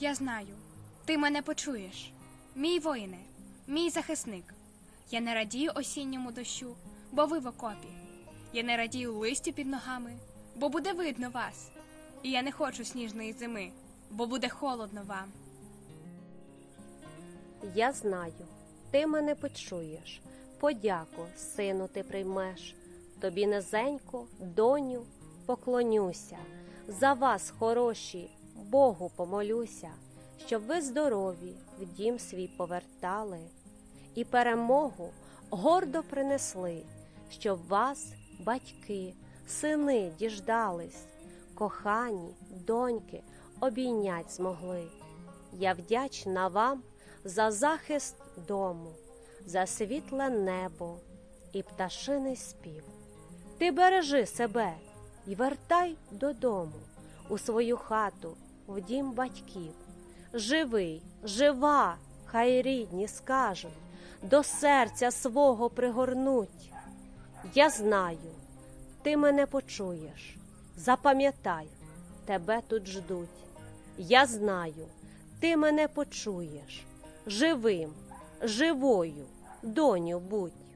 Я знаю, ти мене почуєш. Мій воїне, мій захисник. Я не радію осінньому дощу, бо ви в окопі. Я не радію листю під ногами, бо буде видно вас. І я не хочу сніжної зими, бо буде холодно вам. Я знаю, ти мене почуєш, подяку, сину, ти приймеш. Тобі низенько, доню, поклонюся. За вас, хороші, Богу помолюся, щоб ви здорові в дім свій повертали і перемогу гордо принесли, щоб вас, батьки, сини діждались, кохані, доньки обійнять змогли. Я вдячна вам за захист дому, за світле небо і пташиний спів. Ти бережи себе і вертай додому, у свою хату, в дім батьків. Живий, жива, хай рідні скажуть, до серця свого пригорнуть. Я знаю, ти мене почуєш. Запам'ятай, тебе тут ждуть. Я знаю, ти мене почуєш. Живим, живою, доню будь.